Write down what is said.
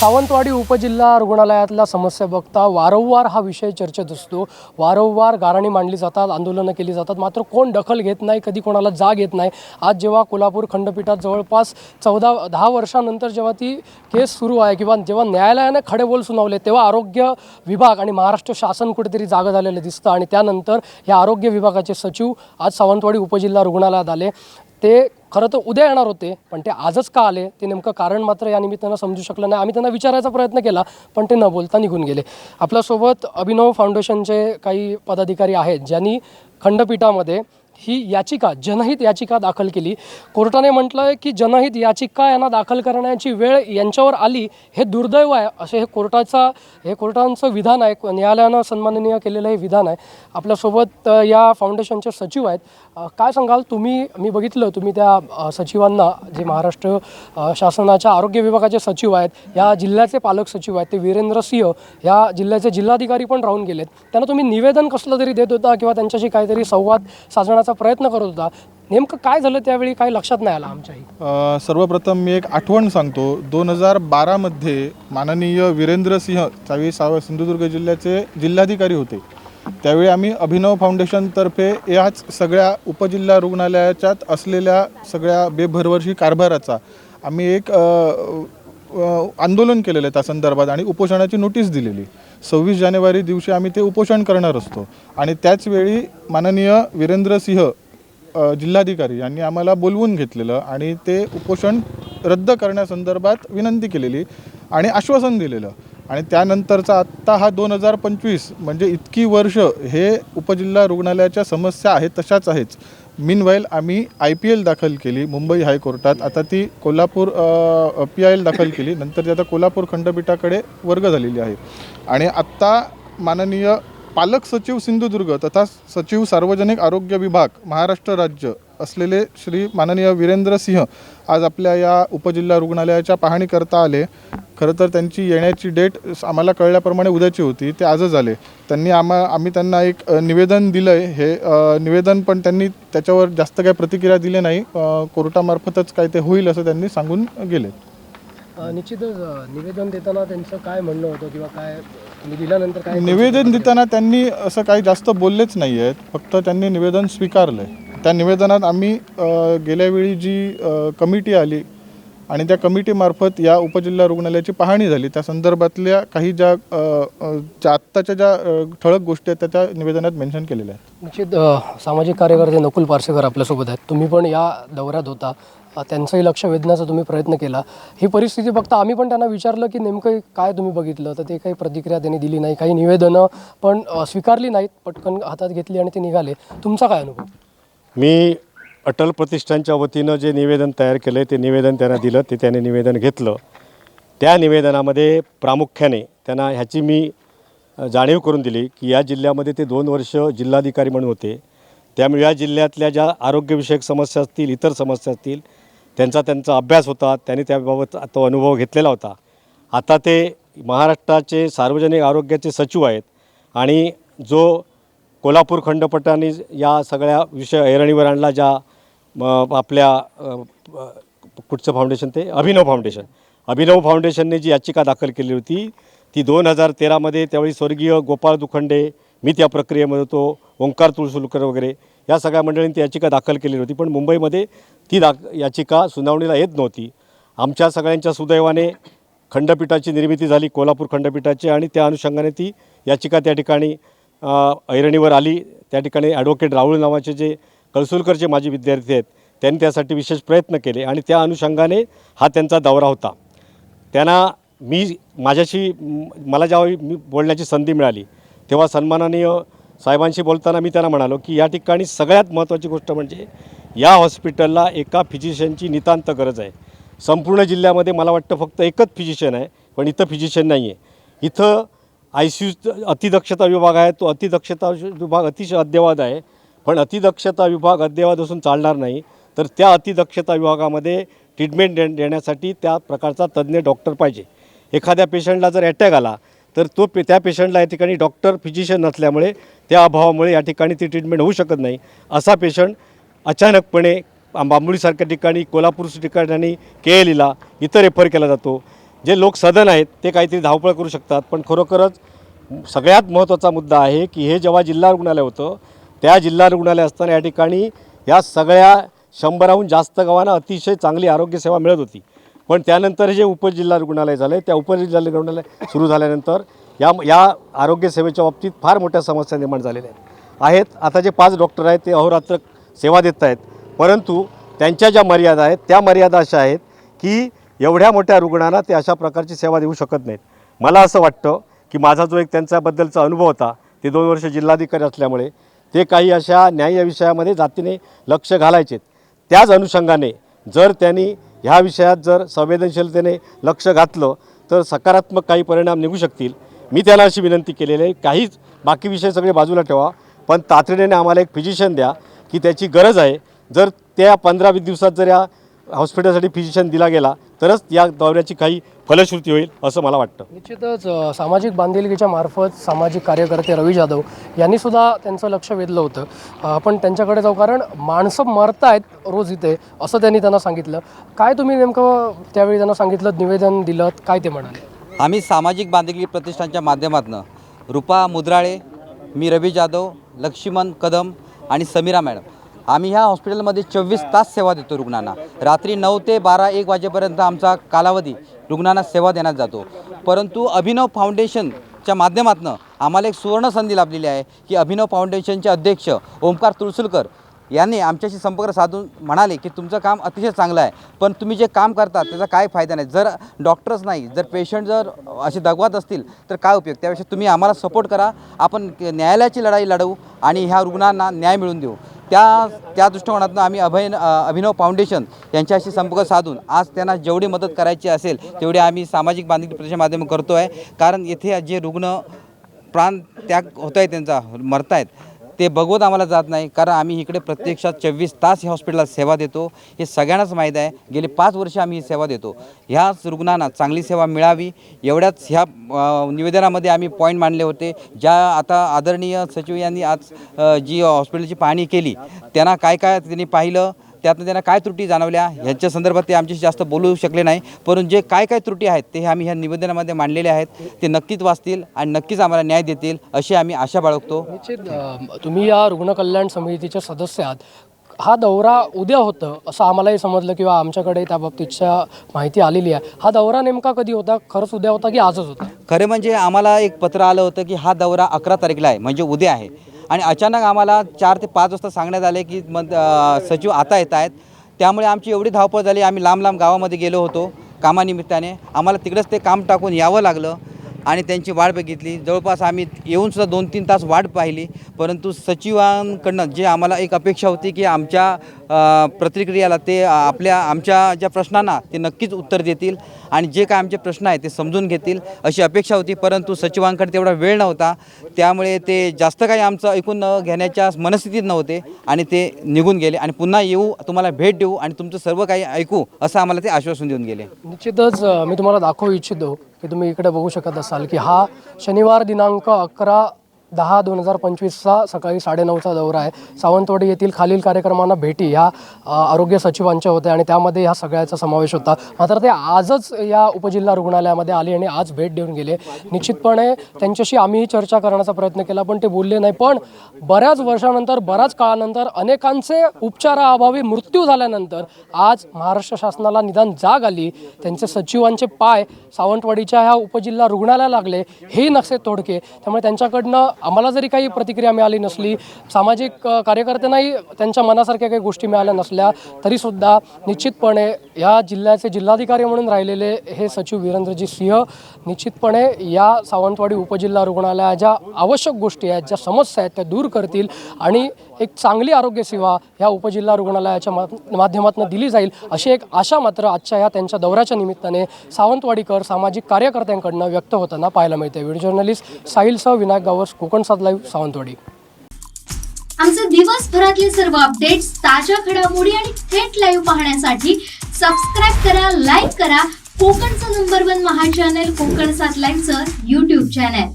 सावंतवाडी उपजिल्हा रुग्णालयातल्या समस्या बघता वारंवार हा विषय चर्चेत असतो. वारंवार गाराणी मांडली जातात आंदोलनं केली जातात. मात्र कोण दखल घेत नाही कधी कोणाला जाग येत नाही. आज जेव्हा कोल्हापूर खंडपीठात जवळपास चौदा दहा वर्षानंतर जेव्हा ती केस सुरू आहे किंवा जेव्हा न्यायालयाने खडेबोल सुनावले तेव्हा आरोग्य विभाग आणि महाराष्ट्र शासन कुठेतरी जागं झालेलं दिसतं. आणि त्यानंतर या आरोग्य विभागाचे सचिव आज सावंतवाडी उपजिल्हा रुग्णालयात आले. ते खरं तर उद्या येणार होते पण ते आजच का आले? ते नेमकं कारण मात्र या निमित्तानं समजू शकलं नाही. आम्ही त्यांना विचारायचा प्रयत्न केला पण ते न बोलता निघून गेले. आपल्यासोबत अभिनव फाउंडेशनचे काही पदाधिकारी आहेत ज्यांनी खंडपीठामध्ये ही याचिका जनहित याचिका दाखल केली. कोर्टाने म्हटलं आहे की जनहित याचिका यांना दाखल करण्याची वेळ यांच्यावर आली हे दुर्दैव आहे असे हे कोर्टाचा हे कोर्टांचं विधान आहे. न्यायालयानं सन्माननीय केलेलं हे विधान आहे. आपल्यासोबत या फाउंडेशनचे सचिव आहेत. काय सांगाल? तुम्ही मी बघितलं तुम्ही त्या सचिवांना जे महाराष्ट्र शासनाच्या आरोग्य विभागाचे सचिव आहेत या जिल्ह्याचे पालक सचिव आहेत ते वीरेंद्र सिंह या जिल्ह्याचे जिल्हाधिकारी पण राहून गेलेत. त्यांना तुम्ही निवेदन कसलं तरी देत होता किंवा त्यांच्याशी काहीतरी संवाद साधण्याचा प्रयत्न करत होता. नेमकं काय झालं त्यावेळी? काही लक्षात नाही आलं आमच्याही. सर्वप्रथम मी एक आठवण सांगतो. दोन हजार बारामध्ये माननीय वीरेंद्र सिंह त्यावेळी साव सिंधुदुर्ग जिल्ह्याचे जिल्हाधिकारी होते. त्यावेळी आम्ही अभिनव फाउंडेशनतर्फे याच सगळ्या उपजिल्हा रुग्णालयाच्यात असलेल्या सगळ्या बेभरवर्षी कारभाराचा आम्ही एक आंदोलन केलेलं आहे त्या संदर्भात आणि उपोषणाची नोटीस दिलेली. सव्वीस जानेवारी दिवशी आम्ही ते उपोषण करणार असतो. आणि त्याचवेळी माननीय वीरेंद्र सिंह जिल्हाधिकारी यांनी आम्हाला बोलवून घेतलेलं आणि ते उपोषण रद्द करण्यासंदर्भात विनंती केलेली आणि आश्वासन दिलेलं. आणि त्यानंतरचा आत्ता हा दोन हजार पंचवीस म्हणजे इतकी वर्ष हे उपजिल्हा रुग्णालयाच्या समस्या आहेत तशाच आहेच मिनवाईल आम्ही आय पी एल दाखल केली मुंबई हायकोर्टात आता ती कोल्हापूर पी आय एल दाखल केली. नंतर ती आता कोल्हापूर खंडपीठाकडे वर्ग झालेली आहे. आणि आत्ता माननीय पालक सचिव सिंधुदुर्ग तथा सचिव सार्वजनिक आरोग्य विभाग महाराष्ट्र राज्य असलेले श्री माननीय वीरेंद्र सिंह आज आपल्या या उपजिल्हा रुग्णालयाच्या पाहणी करता आले. खरं तर त्यांची येण्याची डेट आम्हाला कळल्याप्रमाणे उद्याची होती. ते आजच आले. त्यांनी आम्हा आम्ही त्यांना एक निवेदन दिलं आहे हे निवेदन पण त्यांनी त्याच्यावर जास्त काही प्रतिक्रिया दिली नाही. कोर्टामार्फतच काय ते होईल असं त्यांनी सांगून गेले. निश्चितच निवेदन देताना त्यांचं काय म्हणणं होतं किंवा काय दिल्यानंतर काय निवेदन देताना त्यांनी असं काही जास्त बोललेच नाही आहेत फक्त त्यांनी निवेदन स्वीकारलं आहे त्या निवेदनात आम्ही गेल्यावेळी जी कमिटी आली आणि त्या कमिटीमार्फत या उपजिल्हा रुग्णालयाची पाहणी झाली. त्या संदर्भातल्या काही ज्या ज्या आत्ताच्या ज्या ठळक गोष्टी आहेत त्या त्या निवेदनात मेन्शन केलेल्या आहेत. निश्चित सामाजिक कार्यकर्ते नकुल पारसेकर आपल्यासोबत आहेत. तुम्ही पण या दौऱ्यात होता. त्यांचंही लक्ष वेधण्याचा तुम्ही प्रयत्न केला. ही परिस्थिती बघता आम्ही पण त्यांना विचारलं की नेमकं काय तुम्ही बघितलं? तर ते काही प्रतिक्रिया त्यांनी दिली नाही. काही निवेदनं पण स्वीकारली नाहीत. पटकन हातात घेतली आणि ते निघाले. तुमचा काय अनुभव? मी अटल प्रतिष्ठानच्या वतीनं जे निवेदन तयार केलं आहे ते निवेदन त्यांना दिलं ते त्याने निवेदन घेतलं. त्या निवेदनामध्ये प्रामुख्याने त्यांना ह्याची मी जाणीव करून दिली की या जिल्ह्यामध्ये ते दोन वर्ष जिल्हाधिकारी म्हणून होते. त्यामुळे या जिल्ह्यातल्या ज्या आरोग्यविषयक समस्या असतील इतर समस्या असतील त्यांचा त्यांचा अभ्यास होता त्यांनी त्याबाबत तो अनुभव घेतलेला होता. आता ते महाराष्ट्राचे सार्वजनिक आरोग्याचे सचिव आहेत आणि जो कोल्हापूर खंडपटाने या सगळ्या विषय ऐरणीवर आणला ज्या म, आपल्या कुठचं फाउंडेशन ते? अभिनव फाउंडेशन अभिनव फाउंडेशनने जी याचिका दाखल केली होती ती दोन हजार तेरामध्ये त्यावेळी स्वर्गीय गोपाळ दुखंडे मी त्या प्रक्रियेमध्ये होतो ओंकार तुळसुलकर वगैरे या सगळ्या मंडळींनी ती याचिका दाखल केलेली होती. पण मुंबईमध्ये ती दाख याचिका सुनावणीला येत नव्हती. आमच्या सगळ्यांच्या सुदैवाने खंडपीठाची निर्मिती झाली कोल्हापूर खंडपीठाची आणि त्या अनुषंगाने ती याचिका त्या ठिकाणी ऐरणीवर आली. त्या ठिकाणी ॲडव्होकेट राहुल नावाचे जे कळसुलकरचे माजी विद्यार्थी आहेत त्यांनी त्यासाठी विशेष प्रयत्न केले आणि त्या अनुषंगाने हा त्यांचा दौरा होता. त्यांना मी माझ्याशी मला ज्यावेळी मी बोलण्याची संधी मिळाली तेव्हा सन्माननीय साहेबांशी बोलताना मी त्यांना म्हणालो की या ठिकाणी सगळ्यात महत्त्वाची गोष्ट म्हणजे या हॉस्पिटलला एका फिजिशियनची नितांत गरज आहे. संपूर्ण जिल्ह्यामध्ये मला वाटतं फक्त एकच फिजिशियन आहे पण इथं फिजिशियन नाही आहे इथं आय सी यू अतिदक्षता विभाग आहे तो अतिदक्षता विभाग अतिशय अद्ययावत आहे. पण अतिदक्षता विभाग अद्ययावत असून चालणार नाही. तर त्या अतिदक्षता विभागामध्ये ट्रीटमेंट दे देण्यासाठी त्या प्रकारचा तज्ज्ञ डॉक्टर पाहिजे. एखाद्या पेशंटला जर अटॅक आला तर तो पे त्या पेशंटला या ठिकाणी डॉक्टर फिजिशियन नसल्यामुळे त्या अभावामुळे या ठिकाणी ती ट्रीटमेंट होऊ शकत नाही. असा पेशंट अचानकपणे बांबोळीसारख्या ठिकाणी कोल्हापूर ठिकाणी के एल ईला इथं रेफर केला जातो. जे लोक सदन आहेत ते काहीतरी धावपळ करू शकतात. पण खरोखरच सगळ्यात महत्त्वाचा मुद्दा आहे की हे जेव्हा जिल्हा रुग्णालय होतं त्या जिल्हा रुग्णालय असताना या ठिकाणी या सगळ्या शंभराहून जास्त गावांना अतिशय चांगली आरोग्यसेवा मिळत होती. पण त्यानंतर जे उपजिल्हा रुग्णालय झाले त्या उपजिल्हा रुग्णालय सुरू झाल्यानंतर या या आरोग्यसेवेच्या बाबतीत फार मोठ्या समस्या निर्माण झालेल्या आहेत. आहेत आता जे पाच डॉक्टर आहेत ते अहोरात्र सेवा देत आहेत. परंतु त्यांच्या ज्या मर्यादा आहेत त्या मर्यादा अशा आहेत की एवढ्या मोठ्या रुग्णांना ते अशा प्रकारची सेवा देऊ शकत नाहीत. मला असं वाटतं की माझा जो एक त्यांच्याबद्दलचा अनुभव होता ते दोन वर्ष जिल्हाधिकारी असल्यामुळे ते काही अशा न्याय या विषयामध्ये जातीने लक्ष घालायचे त्याच अनुषंगाने जर त्यांनी ह्या विषयात जर संवेदनशीलतेने लक्ष घातलं तर सकारात्मक काही परिणाम निघू शकतील. मी त्याला अशी विनंती केलेली आहे काहीच बाकी विषय सगळे बाजूला ठेवा पण तातडीने आम्हाला एक फिजिशियन द्या की त्याची गरज आहे. जर त्या पंधरा वीस दिवसात जर या हॉस्पिटलसाठी फिजिशियन दिला गेला तरच या दौऱ्याची काही फलश्रुती होईल असं मला वाटतं. निश्चितच सामाजिक बांधिलकीच्या मार्फत सामाजिक कार्यकर्ते रवी जाधव यांनी सुद्धा त्यांचं लक्ष वेधलं होतं. आपण त्यांच्याकडे जाऊ कारण माणसं मरतायत रोज इथे असं त्यांनी त्यांना सांगितलं. काय तुम्ही नेमकं त्यावेळी त्यांना सांगितलं निवेदन दिलं काय ते म्हणाले? आम्ही सामाजिक बांधिलकी प्रतिष्ठानच्या माध्यमातून रुपा मुद्राळे मी रवी जाधव लक्ष्मण कदम आणि समीरा मॅडम आम्ही ह्या हॉस्पिटलमध्ये चोवीस तास सेवा देतो रुग्णांना. रात्री नऊ ते बारा एक वाजेपर्यंत आमचा कालावधी रुग्णांना सेवा देण्यात जातो. परंतु अभिनव फाउंडेशनच्या माध्यमातून आम्हाला एक सुवर्ण संधी लाभलेली आहे की अभिनव फाउंडेशनचे अध्यक्ष ओंकार तुळसुलकर यांनी आमच्याशी संपर्क साधून म्हणाले की तुमचं काम अतिशय चांगलं आहे पण तुम्ही जे काम करता त्याचा काय फायदा नाही. जर डॉक्टर्स नाही जर पेशंट जर असे दगवत असतील तर काय उपयोग? त्यापेक्षा तुम्ही आम्हाला सपोर्ट करा. आपण न्यायालयाची लढाई लढवू आणि ह्या रुग्णांना न्याय मिळवून देऊ. त्या त्या दृष्टिकोनातून आम्ही अभय अभिनव फाउंडेशन यांच्याशी संपर्क साधून आज त्यांना जेवढी मदत करायची असेल तेवढी आम्ही सामाजिक बांधिलकी प्रतिष्ठान माध्यम करतो आहे कारण येथे जे रुग्ण प्राण त्याग होत आहे त्यांचा मरत आहेत ते बघवत आम्हाला जात नाही. कारण आम्ही इकडे प्रत्यक्षात चोवीस तास ह्या हॉस्पिटलला सेवा देतो. हे सगळ्यांनाच माहीत आहे. गेली पाच वर्ष आम्ही ही सेवा देतो. ह्याच रुग्णांना चांगली सेवा मिळावी. एवढ्याच ह्या निवेदनामध्ये आम्ही पॉईंट मांडले होते. ज्या आता आदरणीय सचिव यांनी आज जी हॉस्पिटलची पाहणी केली त्यांना काय काय त्यांनी पाहिलं? त्यातनं त्यांना काय त्रुटी जाणवल्या ह्याच्या संदर्भात ते आमच्याशी जास्त बोलू शकले नाही. परंतु जे काय काय त्रुटी आहेत ते आम्ही ह्या निवेदनामध्ये मांडलेले आहेत. ते नक्कीच वाचतील आणि नक्कीच आम्हाला न्याय देतील अशी आम्ही आशा बाळगतो. निश्चित तुम्ही या रुग्ण कल्याण समितीचे सदस्य आहात हा दौरा उद्या होतं असं आम्हालाही समजलं किंवा आमच्याकडे त्या बाबतीतच्या माहिती आलेली आहे. हा दौरा नेमका कधी होता? खरंच उद्या होता की आजच होता? खरे म्हणजे आम्हाला एक पत्र आलं होतं की हा दौरा अकरा तारीखला आहे म्हणजे उद्या आहे. आणि अचानक आम्हाला चार ते पाच वाजता सांगण्यात आले की मग सचिव आता येत आहेत. त्यामुळे आमची एवढी धावपळ झाली. आम्ही लांब लांब गावामध्ये गेलो होतो कामानिमित्ताने. आम्हाला तिकडंच ते काम टाकून यावं लागलं आणि त्यांची वाट बघितली. जवळपास आम्ही येऊनसुद्धा दोन तीन तास वाट पाहिली. परंतु सचिवांकडनं जे आम्हाला एक अपेक्षा होती की आमच्या प्रतिक्रियाला ते आपल्या आमच्या ज्या प्रश्नांना ते नक्कीच उत्तर देतील आणि जे काय आमचे प्रश्न आहेत ते समजून घेतील अशी अपेक्षा होती. परंतु सचिवांकडे तेवढा वेळ नव्हता. त्यामुळे ते जास्त काही आमचं ऐकून न घेण्याच्या मनस्थितीत नव्हते आणि ते निघून गेले. आणि पुन्हा येऊ तुम्हाला भेट देऊ आणि तुमचं सर्व काही ऐकू असं आम्हाला ते आश्वासन देऊन गेले. निश्चितच मी तुम्हाला दाखवू इच्छितो की तुम्ही इकडे बघू शकत असाल की हा शनिवार दिनांक अकरा दहा दोन हजार पंचवीसचा सकाळी साडेनऊचा दौरा आहे. सावंतवाडी येथील खालील कार्यक्रमांना भेटी ह्या आरोग्य सचिवांच्या होत्या आणि त्यामध्ये ह्या सगळ्याचा समावेश होता. मात्र ते आजच या उपजिल्हा रुग्णालयामध्ये आले आणि आज भेट देऊन गेले. निश्चितपणे त्यांच्याशी आम्हीही चर्चा करण्याचा प्रयत्न केला पण ते बोलले नाही. पण बऱ्याच वर्षानंतर बऱ्याच काळानंतर अनेकांचे उपचाराअभावी मृत्यू झाल्यानंतर आज महाराष्ट्र शासनाला निदान जाग आली. त्यांचे सचिवांचे पाय सावंतवाडीच्या ह्या उपजिल्हा रुग्णालयाला लागले. हे नक्षे तोडके त्यामुळे त्यांच्याकडनं आम्हाला जरी काही प्रतिक्रिया मिळाली नसली सामाजिक कार्यकर्त्यांनाही त्यांच्या मनासारख्या काही गोष्टी मिळाल्या नसल्या तरीसुद्धा निश्चितपणे या जिल्ह्याचे जिल्हाधिकारी म्हणून राहिलेले हे सचिव वीरेंद्रजी सिंह निश्चितपणे या सावंतवाडी उपजिल्हा रुग्णालयात ज्या आवश्यक गोष्टी आहेत ज्या समस्या आहेत त्या दूर करतील आणि एक चांगली आरोग्यसेवा ह्या उपजिल्हा रुग्णालयाच्या माध्यमातून दिली जाईल अशी एक आशा मात्र आजच्या ह्या त्यांच्या दौऱ्याच्या निमित्ताने सावंतवाडीकर सामाजिक कार्यकर्त्यांकडनं व्यक्त होताना पाहायला मिळते. व्हिडिओ जर्नलिस्ट साहिलसह विनायक गावस कोकण सात लाईव्ह सावंतवाडी. आमचे दिवसभरातले सर्व अपडेट्स ताज्या घडामोडी आणि थेट लाईव्ह पाहण्यासाठी सबस्क्राईब करा लाईक करा. कोकणचं नंबर वन महा चॅनल कोकण सात लाईव्हचं युट्यूब चॅनल